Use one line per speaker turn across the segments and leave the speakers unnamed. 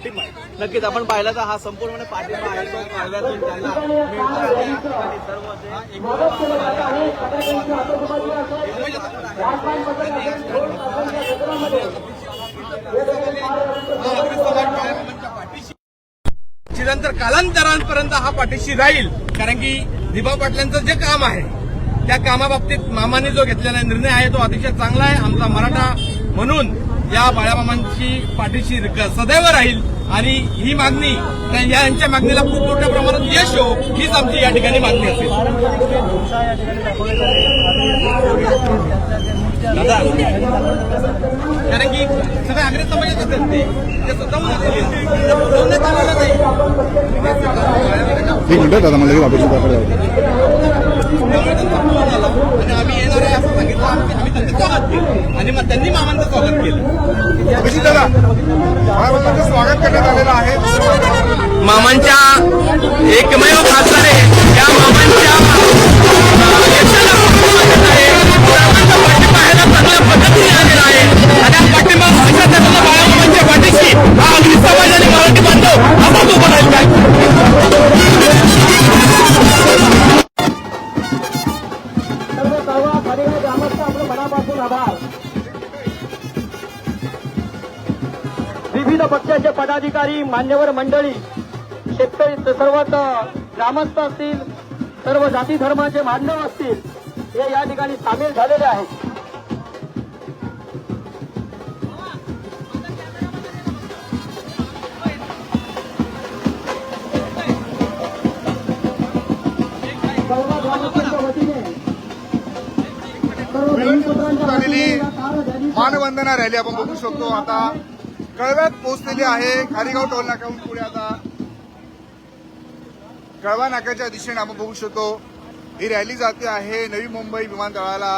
पाठिंबा आहे.
नक्कीच आपण पाहिलं तर हा संपूर्ण पाठिंबा आहे तो कालव्यातून
चिरंतर कालांतरांपर्यंत हा पाठीशी राहील. कारण की दिबा पाटलांचं जे काम आहे त्या कामाबाबतीत मामाने जो घेतलेला निर्णय आहे तो अतिशय चांगला आहे. आमचा मराठा म्हणून या बाळामामांची पाठीशी सदैव राहील. आणि ही मागणी यांच्या मागणीला खूप मोठ्या प्रमाणात यश हो हीच आमची या ठिकाणी मागणी असेल. दादा कारण की सगळे आग्रे समाजाचे आहेत ते. स्वतःहून आलेले. त्यामुळे त्यांचा आणि आम्ही येणार आहे असं सांगितलं. स्वागत केलं आणि मग त्यांनी मामांचं स्वागत केलं.
दादा स्वागत करण्यात आलेलं आहे.
मामांच्या एकमेव खासदार आहे. या मामांच्या अं, यशाला स्वागत आहे. सर्वांचा पाठिंबा ह्याला चांगल्या पद्धतीने आलेला आहे. आणि हा पाठिंबा अशा तऱ्हेनं बाळामामांच्या पाठीशी हा अगदी समाज आणि मराठी बांधव असाच उभा राहील
आभार विविध पक्षाचे पदाधिकारी मान्यवर मंडळी शेतकरी सर्वच ग्रामस्थ असतील सर्व जाती धर्माचे बांधव असतील हे या ठिकाणी सामील झालेले आहेत.
झालेली मानवंदना रॅली आपण बघू शकतो. आता कळव्यात पोहोचलेली आहे. खारीगाव टोल नाक्याहून पुढे आता कळवा नाक्याच्या दिशेने आपण बघू शकतो. ही रॅली जाते आहे नवी मुंबई विमानतळाला.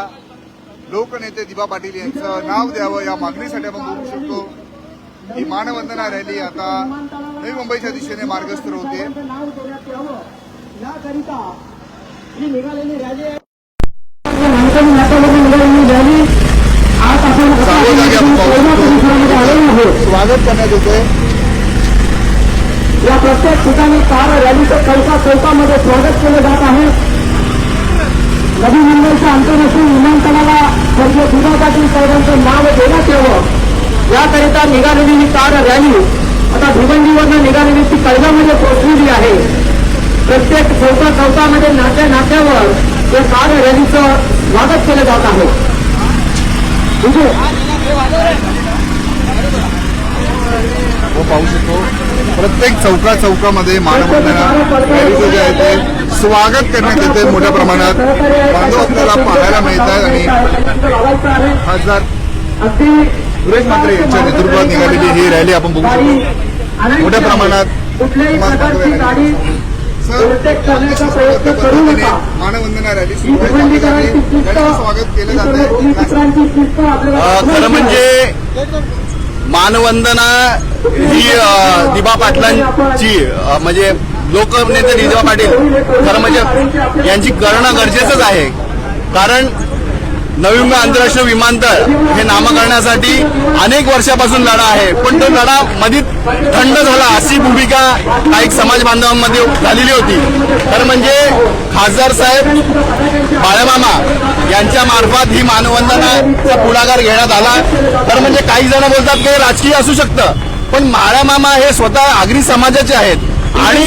लोकनेते दिबा पाटील यांचं नाव द्यावं या मागणीसाठी आपण बघू शकतो. ही मानवंदना रॅली आता नवी मुंबईच्या दिशेने मार्गस्थ होते
त्यांचं नाव देण्यात यावं याकरिता ही निघालेली रॅली आहे नागरिकांनी नाट्यामध्ये निघालेली रॅली आज आपण
सर्व जागी आपण पाहू
कोयना परिसरामध्ये आलेलो
शकतो
आहोत
स्वागत करण्यात येते
या प्रत्येक ठिकाणी कार रॅलीचं चौका चौकामध्ये स्वागत केलं जात आहे. नवी मुंबईच्या आंतरराष्ट्रीय विमानतळाला स्वर्गीय दुर्गा पाटील साहेबांचं नाव देण्यात यावं. याकरिता निघालेली ही कार रॅली आता भिवंडीवरनं निघालेली ती कळव्यामध्ये पोहोचलेली आहे. प्रत्येक चौका चौकामध्ये नाट्या नात्यावर या कार रॅलीचं स्वागत केलं जात आहे.
हो, पाहू शकतो. प्रत्येक चौका चौकामध्ये मानवंदना रॅलीचं जे आहे ते स्वागत करण्यात येते मोठ्या प्रमाणात. बांधव आपल्याला पाहायला मिळत आहेत आणि खासदार सुरेश म्हात्रे यांच्या नेतृत्वात निघालेली ही रॅली आपण बघू शकतो. मोठ्या प्रमाणात मानवंदना रॅली. स्वागत केलं जात आहे
खरं म्हणजे मानवंदना ही दिबा पाटलांची म्हणजे लोकनेते दिबा पाटील खरं म्हणजे यांची करणं गरजेचंच आहे. कारण नवी मुंबई आंतरराष्ट्रीय विमानतळ हे नामकरणासाठी अनेक वर्षापासून लढा आहे. पण तो लढा मधीत थंड झाला. अशी भूमिका काही समाज बांधवांमध्ये झालेली होती. तर म्हणजे खासदार साहेब बाळामामा यांच्या मार्फत ही मानवंदनाचा पुढाकार घेण्यात आला. तर म्हणजे काही जण बोलतात की राजकीय असू शकतं. पण माळामामा हे स्वतः आगरी समाजाचे आहेत. आणि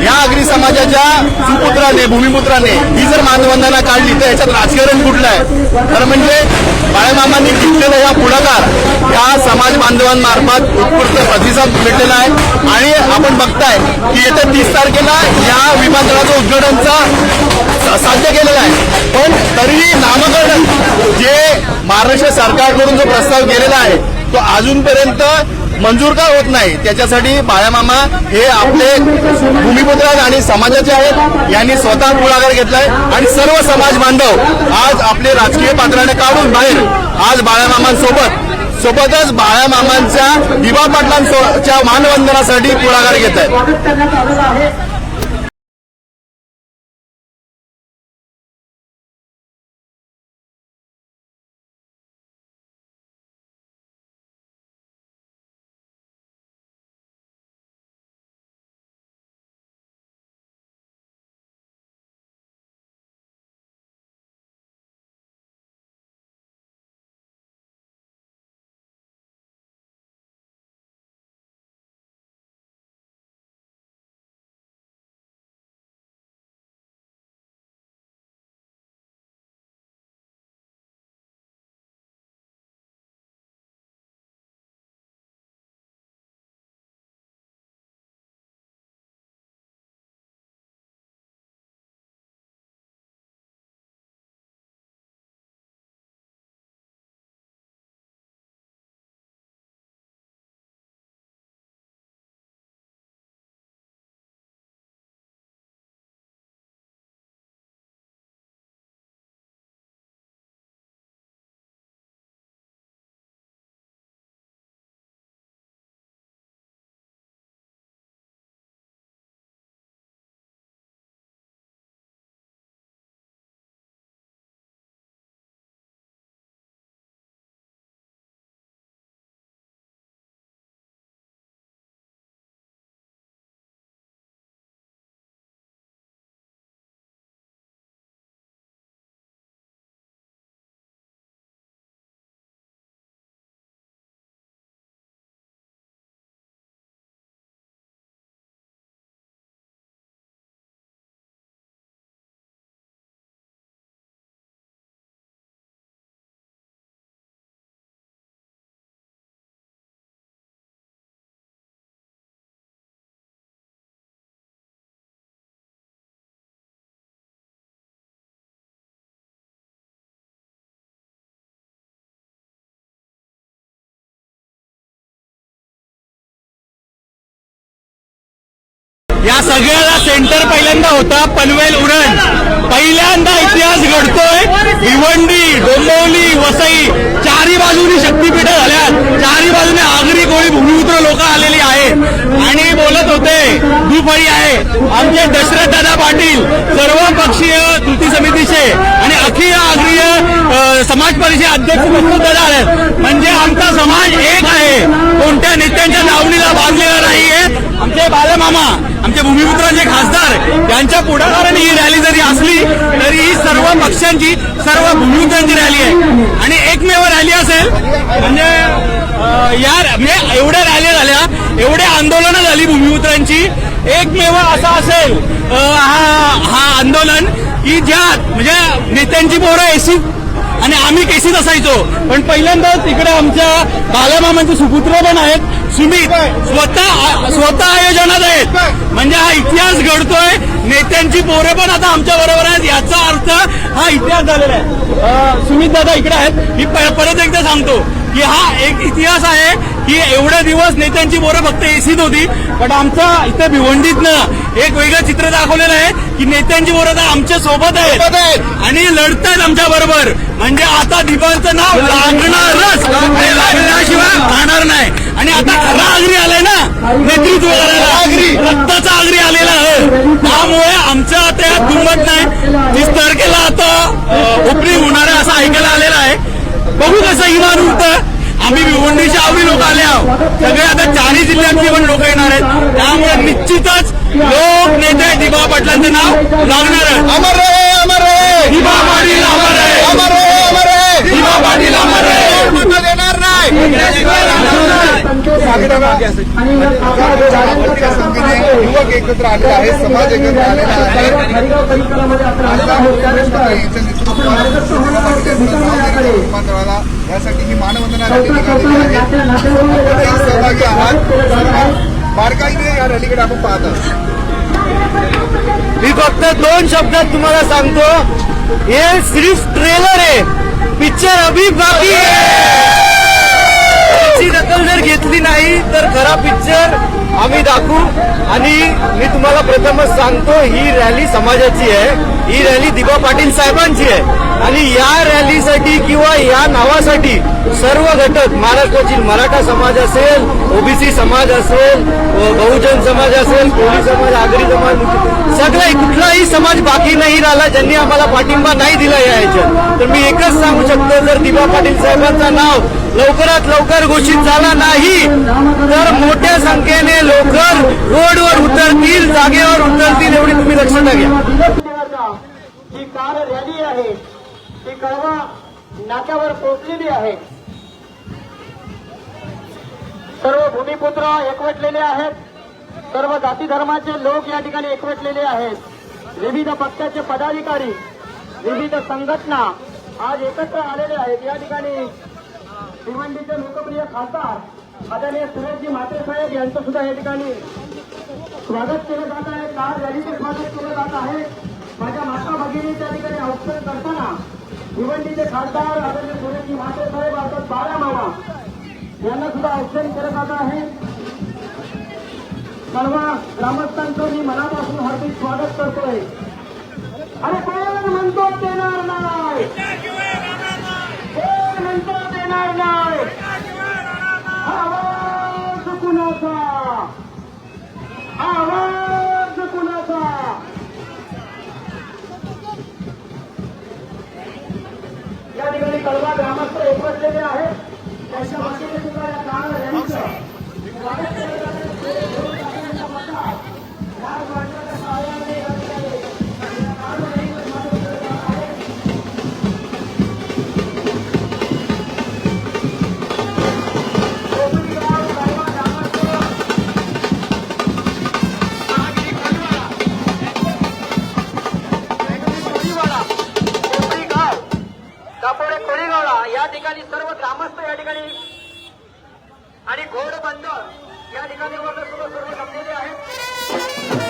ह्या आगरी समाजाच्या सुपुत्राने भूमिपुत्राने ही जर मानवंदना काढली तर याच्यात राजकारण कुठलं आहे? तर म्हणजे बाळामामांनी घेतलेला या पुढाकार या समाज बांधवांमार्फत उत्कृष्ट प्रतिसाद भेटलेला आहे. आणि आपण बघताय की येत्या तीस तारखेला या विमानतळाचं उद्घाटनचा साध्य केलेला आहे. पण तरीही नामकरण जे महाराष्ट्र सरकारकडून जो प्रस्ताव केलेला आहे तो अजूनपर्यंत मंजूर का होत नाही? त्याच्यासाठी बाळामामा हे आपले भूमिपुत्र आणि समाजाचे आहेत. यांनी स्वतः पुढाकार घेतलाय. आणि सर्व समाज बांधव आज आपले राजकीय पात्राने काढून बाहेर आज बाळामामांसोबत सोबतच बाळामामांच्या दिवा पाटलांच्या मानवंदनासाठी पुढाकार घेत आहेत
या सगळ्याला सेंटर पहिल्यांदा होता पनवेल उरण. पहिल्यांदा इतिहास घडतोय. भिवंडी डोंबिवली वसई चारी बाजूनी शक्तीपीठ झाल्यात. चारी बाजूने आगरी कोळी भूमिपुत्र लोक आलेली आहेत. आणि बोलत होते दुपारी आहे. आमचे दशरथ दादा पाटील सर्व पक्षीय कृती समितीचे आणि अखिल आग्रीय समाज परिषद अध्यक्ष दादा आहेत. म्हणजे आमचा समाज एक आहे. कोणत्या नेत्या दावणीला बांधलेला नाहीये आमचे बालमामा आमचे भूमिपुत्रांचे खासदार यांच्या पुढाकाराने ही रॅली जरी असली तरी ही सर्व पक्षांची सर्व भूमिकांची रॅली आहे. आणि एकमेव रॅली असेल म्हणजे या म्हणजे एवढ्या रॅली झाल्या एवढ्या आंदोलनं झाली भूमिपुत्रांची एकमेव असा असेल हा हा आंदोलन की ज्या म्हणजे नेत्यांची पोरं एसी आणि आम्ही केसीत असायचो. पण पहिल्यांदा तिकडे आमच्या बालामामांचे सुपुत्र पण आहेत सुमित स्वतः स्वतः आयोजनात आहेत. म्हणजे हा इतिहास घडतोय नेत्यांची पोरे पण आता आमच्या बरोबर आहेत याचा अर्थ हा इतिहास झालेला आहे. सुमित दादा इकडे आहेत. मी परत एकदा सांगतो की हा एक इतिहास आहे की एवढे दिवस नेत्यांची पोरं फक्त एसीत होती पण आमचा इथे भिवंडीतनं एक वेगळं चित्र दाखवलेलं आहे की नेत्यांची आता आमच्यासोबत आहेत. आणि लढतायत आमच्या बरोबर. म्हणजे आता दीपांचं नाव लागणारच. आणि लागल्याशिवाय राहणार नाही. आणि आता खरा आगरी आलाय ना? नेतृत्व रक्ताचा आगरी आलेला आहे. त्यामुळे आमच्या आता यात दुर्मत नाही. तीस तारखेला आता ओपनिंग होणार आहे असं ऐकायला आलेलं आहे. बघू कसं इमान उरतं आम्ही भिवंडीच्या आवडी लोक आले आहोत. सगळे आता चारही जिल्ह्यातली पण लोक येणार आहेत. त्यामुळे निश्चितच लोक नेते दिबा पाटलांचं नाव लागणार आहे.
अमर रहे अमर रहे
दिबा पाटील अमर आहे.
अमर रहे अमर रहे
दिबा पाटील अमर आहे.
मतं देणार नाही. युवक एकत्र आलेले आहेत समाज एकत्र आलेला आहे आता यांच्या नेतृत्वात विमानतळाला यासाठी ही मानवंदना रॅली सहभागी आहात बारकाईने या रॅलीकडे आपण पाहत. आहात
मी फक्त दोन शब्दात तुम्हाला सांगतो. हे सिर्फ ट्रेलर आहे. पिक्चर अभी बाकी आहे. त्याची दखल जर घेतली नाही तर खरा पिक्चर आम्ही दाखवू. आणि मी तुम्हाला प्रथमच सांगतो ही रॅली समाजाची आहे. ही रॅली दिबा पाटील साहेबांची आहे. आणि या रॅलीसाठी किंवा या नावासाठी सर्व घटक महाराष्ट्रातील मराठा समाज असेल ओबीसी समाज असेल बहुजन समाज असेल कोळी समाज आगरी समाज सगळा कुठलाही समाज बाकी नाही राहिला ज्यांनी आम्हाला पाठिंबा नाही दिला या याच्यात तर मी एकच सांगू शकतो जर दिबा पाटील साहेबांचं नाव लवकरात लवकर घोषित झाला नाही तर मोठ्या संख्येने लोक रोडवर उतरतील जागेवर उतरतील एवढी तुम्ही लक्षात घ्या.
जी कार रॅली आहे ती कळवा नाक्यावर पोहोचलेली आहे. सर्व भूमिपुत्र एकवटलेले आहेत. सर्व जाती धर्माचे लोक या ठिकाणी एकवटलेले आहेत. विविध पक्षाचे पदाधिकारी विविध संघटना आज एकत्र आलेले आहेत. या ठिकाणी भिवंडीचे लोकप्रिय खासदार आदरणीय सुरेशजी म्हात्रे साहेब यांचं सुद्धा या ठिकाणी स्वागत केलं जात आहे. कार रॅलीचे स्वागत केलं जात आहे. माझ्या माता भगिनी त्या ठिकाणी औक्षण करताना भिवंडीचे खासदार आदरणीय सुरेशजी म्हात्रे साहेब अर्थात बाळा मामा यांना सुद्धा औक्षण करत जात आहे. सर्व ग्रामस्थांचं मी मनापासून हार्दिक स्वागत करतोय. अरे कोण म्हणतो देणार नाही? कोण म्हणतो देणार नाही? आवाज कुणाचा? आवाज कळवा ग्रामस्थ एकवटलेले आहेत. त्यांच्या दापोडे कोळीगावला या ठिकाणी सर्व ग्रामस्थ या ठिकाणी आणि घोडबंद या ठिकाणी वगैरे सुद्धा सर्व जमलेले आहेत.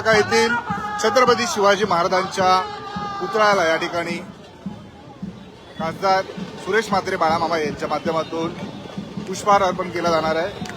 नाका येथील छत्रपती शिवाजी महाराजांच्या पुतळ्याला या ठिकाणी खासदार सुरेश म्हात्रे बाळामामा यांच्या माध्यमातून पुष्पहार अर्पण केला जाणार आहे.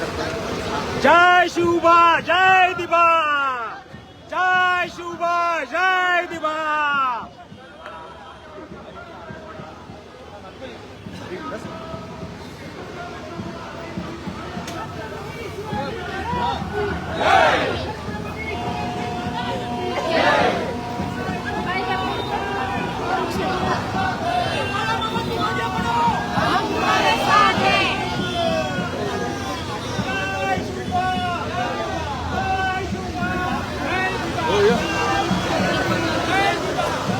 यांनी दिलेली आहे.
जय शिवबा जय दिबा जय शिवबा जय दिबा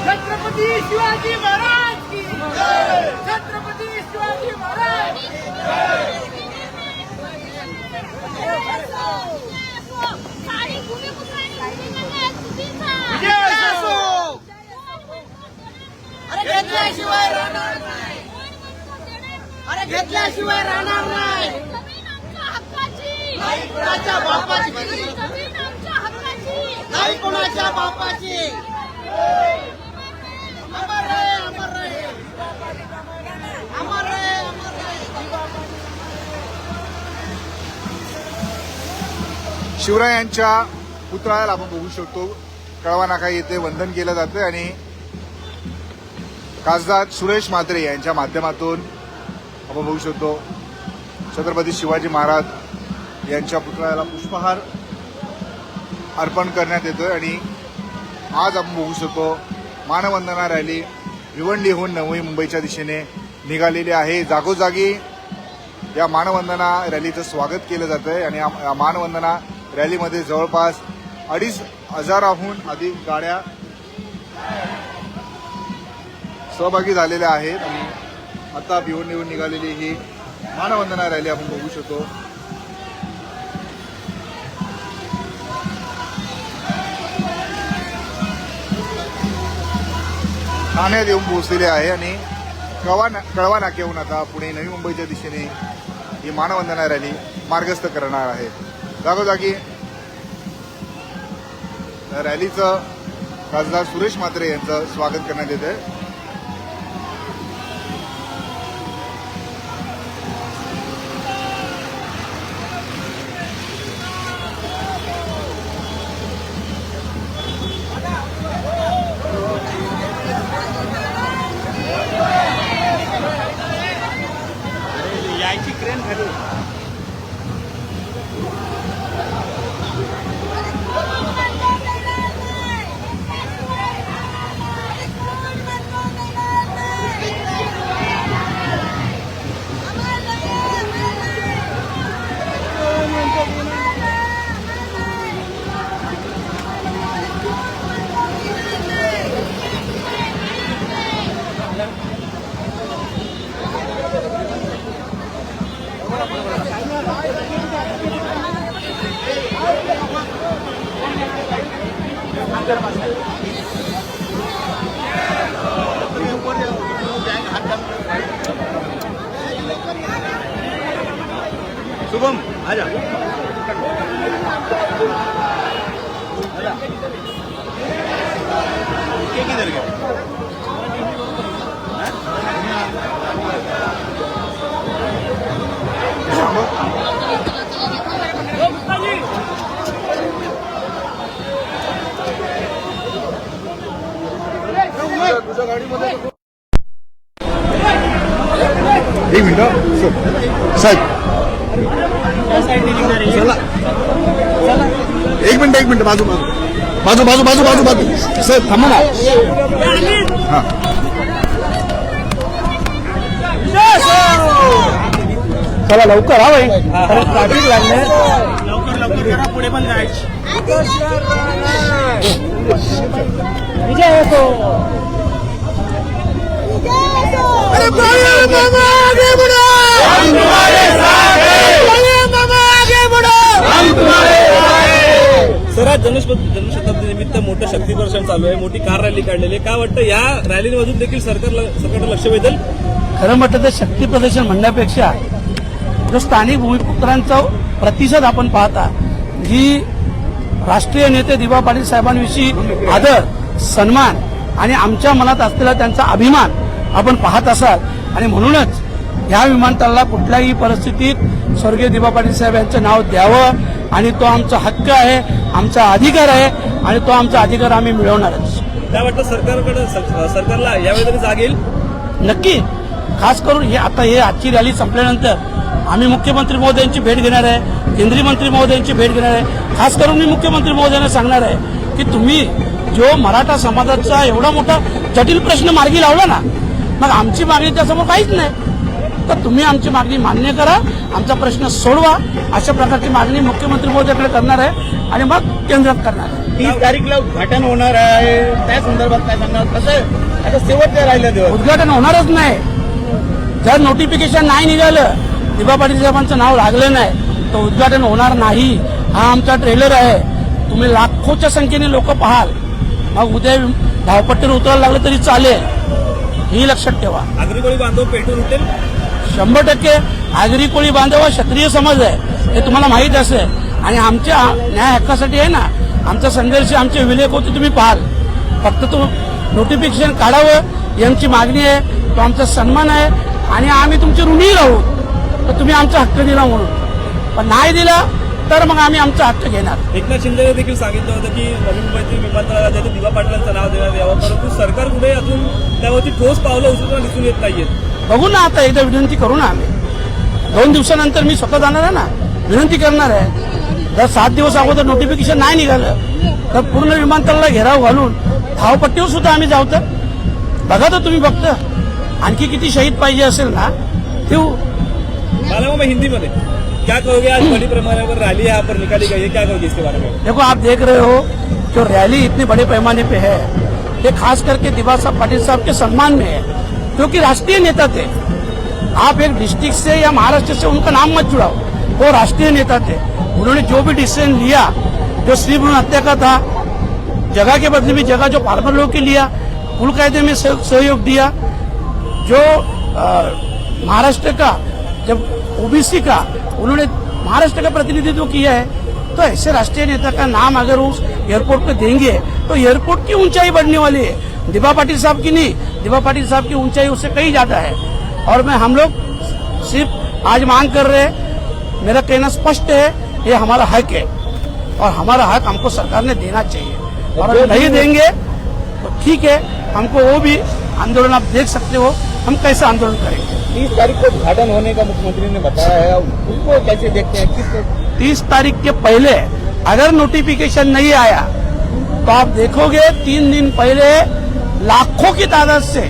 छत्रपती शिवाजी महाराज की छत्रपती शिवाजी महाराज
अरे घेतल्याशिवाय राहणार नाही. अरे घेतल्याशिवाय राहणार नाही. नाही कुणाच्या बापाची. नाही कुणाच्या बापाची. अमर रहे अमर रहे अमर रहे अमर रहे
शिवरायांच्या पुतळ्याला आपण बघू शकतो. कळवा नाका येथे वंदन केलं जातं आणि खासदार सुरेश म्हात्रे यांच्या माध्यमातून आपण बघू शकतो छत्रपती शिवाजी महाराज यांच्या पुतळ्याला पुष्पहार अर्पण करण्यात येतोय आणि आज आपण बघू शकतो मानवंदना रॅली भिवंडीहून नवी मुंबईच्या दिशेने निघालेली आहे. जागोजागी या मानवंदना रॅलीचं स्वागत केलं जातं आहे आणि या मानवंदना रॅलीमध्ये जवळपास अडीच हजाराहून अधिक गाड्या सहभागी झालेले आहेत आणि आता निवून निघालेली ही मानवंदना रॅली आपण बघू शकतो. ठाण्यात येऊन पोहोचलेले आहे आणि कळवा ना- कळवा नाक्याहून आता पुणे नवी मुंबईच्या दिशेने ही मानवंदना रॅली मार्गस्थ करणार आहे. जागोजागी रॅलीचं खासदार सुरेश म्हात्रे यांचं स्वागत करण्यात येत आहे
के किधर गए
एक मिनिट साहेब चला एक मिनिट एक मिनिट बाजू बाजू. बाजू बाजू बाजू बाजू बाजू. सर थांबा ना. हा.
चला लवकर हा भाई ट्रॅफिक लागले
लवकर लवकर करा पुढे पण जायची
विजय येतो
सर आज जन्मश- जन्मशताब्दी निमित्त मोठं शक्ती प्रदर्शन चालू आहे मोठी कार रॅली काढलेली आहे. काय वाटतं या रॅलीमधून देखील सरकार सरकारला लक्ष वेधेल?
खरं म्हटलं तर शक्ती प्रदर्शन म्हणण्यापेक्षा जो स्थानिक भूमिपुत्रांचा प्रतिसाद आपण पाहता ही राष्ट्रीय नेते दिवा पाटील साहेबांविषयी आदर सन्मान आणि आमच्या मनात असलेला त्यांचा अभिमान आपण पाहत असाल. आणि म्हणूनच ह्या विमानतळाला कुठल्याही परिस्थितीत स्वर्गीय दिबा पाटील साहेब यांचं नाव द्यावं आणि तो आमचा हक्क आहे. आमचा अधिकार आहे आणि तो आमचा अधिकार आम्ही मिळवणारच.
काय वाटतं सरकारकडे सर- सरकारला यावेळी तरी जाग येईल?
नक्की. खास करून हे आता हे आजची रॅली संपल्यानंतर आम्ही मुख्यमंत्री महोदयांची भेट घेणार आहे केंद्रीय मंत्री महोदयांची भेट घेणार आहे. खास करून मी मुख्यमंत्री महोदयांना सांगणार आहे की तुम्ही जो मराठा समाजाचा एवढा मोठा जटिल प्रश्न मार्गी लावला ना मग आमची मागणी त्यासमोर काहीच नाही. तर तुम्ही आमची मागणी मान्य करा आमचा प्रश्न सोडवा अशा प्रकारची मागणी मुख्यमंत्री महोदयाकडे करणार आहे आणि मग केंद्रात करणार आहे.
तीस तारीखला उद्घाटन होणार आहे. त्या संदर्भात काय सांगणार? कसं आहे? आता शेवटचे राहिलं दिवस?
उद्घाटन होणारच नाही. जर नोटिफिकेशन नाही निघालं दिबा पाटील साहेबांचं नाव लागलं नाही तर उद्घाटन होणार नाही. हा आमचा ट्रेलर आहे. तुम्ही लाखोच्या संख्येने लोक पाहाल. मग उद्या धावपट्टीवर उतरायला लागलं तरी चालेल. ही लक्षात ठेवा.
आगरी बांधव पेटून उठेल
शंभर टक्के आगरी कोळी बांधव हा क्षत्रिय समाज आहे. हे तुम्हाला माहीत असेल. आणि आमच्या न्याय हक्कासाठी आहे ना आमचा संघर्ष आमचे विलेख होते तुम्ही पाहाल. फक्त तो नोटिफिकेशन काढावं यांची आमची मागणी आहे तो आमचा सन्मान आहे आणि आम्ही तुमचे ऋणी राहू. तर तुम्ही आमचा हक्क दिला म्हणून. पण नाही दिला तर मग आम्ही आमचा हक्क घेणार.
एकनाथ शिंदेने देखील सांगितलं होतं की नवी मुंबईतील विमानतळाला ज्याचं दिवा पाटलांचं नाव देण्यात यावं परंतु सरकार कुठे अजून त्यावरती ठोस पावलं उचलताना दिसून येत नाहीयेत.
बघू ना आता एकदा विनंती करू ना आम्ही. दोन दिवसानंतर मी स्वतः जाणार आहे ना? विनंती करणार आहे. जर सात दिवस अगोदर नोटिफिकेशन नाही निघालं तर पूर्ण विमानतळाला घेराव घालून धावपट्टीवर सुद्धा आम्ही जाऊ तर? बघा तर तुम्ही फक्त. आणखी किती शहीद पाहिजे असेल ना? ठेवू.
मालूम मैं हिंदी में क्या कहोगे आज बड़ी पैमाने पर रैली यहाँ पर निकाली गई है? क्या कहोगे इसके बारे में?
देखो, आप देख रहे हो जो रैली इतने बड़े पैमाने पे है, ये खास करके दिबा साहब पाटिल साहब के सम्मान में है क्योंकि राष्ट्रीय नेता थे। आप एक डिस्ट्रिक्ट से या महाराष्ट्र से उनका नाम मत जुड़ाओ, वो राष्ट्रीय नेता थे। उन्होंने जो भी डिसीज़न लिया, जो श्री भ्रूण हत्या का था, जगह के बदले में जगह जो फार्मर लोगों के लिया कुल कायदे में सहयोग दिया, जो महाराष्ट्र का जब ओबीसी का उन्होंने महाराष्ट्र का प्रतिनिधित्व किया है तो ऐसे राष्ट्रीय नेता का नाम अगर उस एयरपोर्ट पे देंगे तो एयरपोर्ट की ऊंचाई बढ़ने वाली है। दिबा पाटिल साहब की नहीं दिबा पाटिल साहब की ऊंचाई उससे कहीं ज़्यादा है। और मैं हम लोग सिर्फ़ आज मांग कर रहे हैं मेरा कहना स्पष्ट है ये हमारा हक है। और हमारा हक हमको सरकार ने देना चाहिए। और अगर नहीं देंगे तो ठीक है हमको वो भी आंदोलन आप देख सकते हो। हम कैसे आंदोलन करेंगे?
तीस तारीख को उद्घाटन होने का मुख्यमंत्री ने बताया है उसको कैसे देखते हैं? किस
तीस तारीख के पहले अगर नोटिफिकेशन नहीं आया तो आप देखोगे तीन दिन पहले लाखों की तादाद से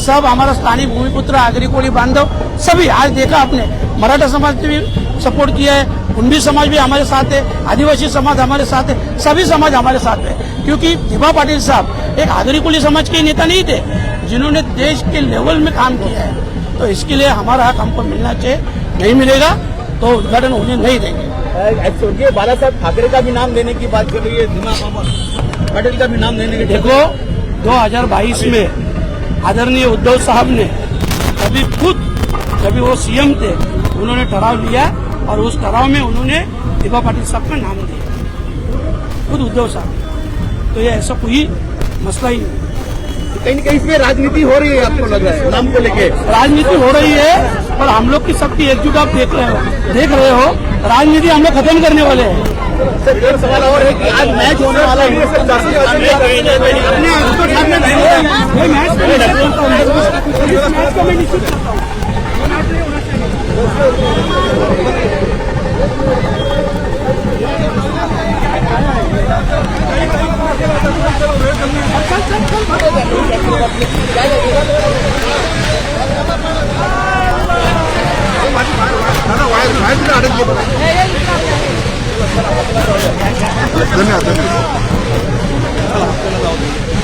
सब हमारा स्थानीय भूमिपुत्र आगरी कोड़ी बांधव सभी आज देखा आपने। मराठा समाज ने भी सपोर्ट किया है कुंभी समाज भी हमारे साथ है आदिवासी समाज हमारे साथ है सभी समाज हमारे साथ है। क्योंकि दिबा पाटिल साहब एक आगरी कोली समाज के नेता नहीं थे जिन्होंने देश के लेवल में काम किया है तो इसके लिए हमारा हक हमको मिलना चाहिए। नहीं मिलेगा तो उद्घाटन होने नहीं देंगे।
स्वर्गीय बाला साहब ठाकरे का भी नाम देने की बात कर रही है पटेल का भी नाम देने की
देखो 2022 में आदरणीय उद्धव साहब ने कभी खुद जब वो सीएम थे उन्होंने ठराव लिया और उस ठराव में उन्होंने दिबा पाटिल साहब का नाम दिया। खुद उद्धव साहब। तो ये ऐसा कोई मसला ही नहीं।
कहीं न कहीं इसमें राजनीति हो रही है आपको लग रहा है नाम को लेके
राजनीति हो रही है पर हम लोग की सबकी एकजुट आप देख रहे हो देख रहे हो राजनीति हम लोग खत्म करने वाले हैं
सर एक सवाल और है कि आज मैच होने वाला है अपने आपको सामने
मैच को मैं हूँ। निश्चित करता हूँ।
아!